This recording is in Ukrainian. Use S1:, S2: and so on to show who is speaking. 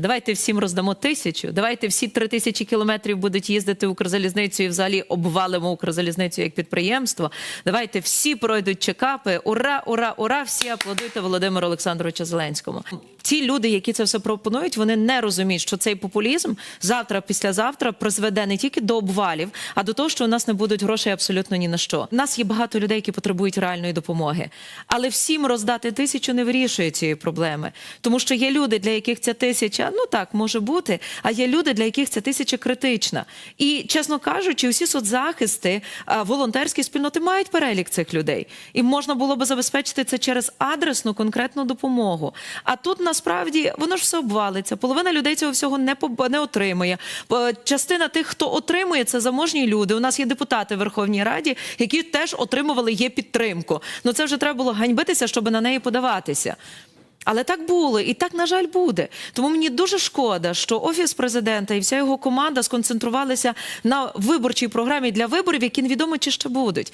S1: Давайте всім роздамо тисячу. Давайте всі три тисячі кілометрів будуть їздити Укрзалізницею і взагалі обвалимо Укрзалізницю як підприємство. Давайте всі пройдуть чекапи. Ура, ура, ура! Всі аплодуйте Володимиру Олександровичу Зеленському. Ті люди, які це все пропонують, вони не розуміють, що цей популізм завтра, післязавтра призведе не тільки до обвалів, а до того, що у нас не будуть грошей абсолютно ні на що. У нас є багато людей, які потребують реальної допомоги, але всім роздати тисячу не вирішує цієї проблеми, тому що є люди, для яких ця тисяча, ну так може бути, а є люди, для яких ця тисяча критична. І чесно кажучи, усі соцзахисти, волонтерські спільноти мають перелік цих людей, і можна було би забезпечити це через адресну конкретну допомогу. А тут насправді воно ж все обвалиться. Половина людей цього всього не не отримує. Частина тих, хто отримує, це заможні люди. У нас є депутати в Верховній Раді, які теж отримували є підтримку. Ну це вже треба було ганьбитися, щоб на неї подаватися. Але так було, і так, на жаль, буде. Тому мені дуже шкода, що офіс президента і вся його команда сконцентрувалися на виборчій програмі для виборів, які невідомо чи ще будуть.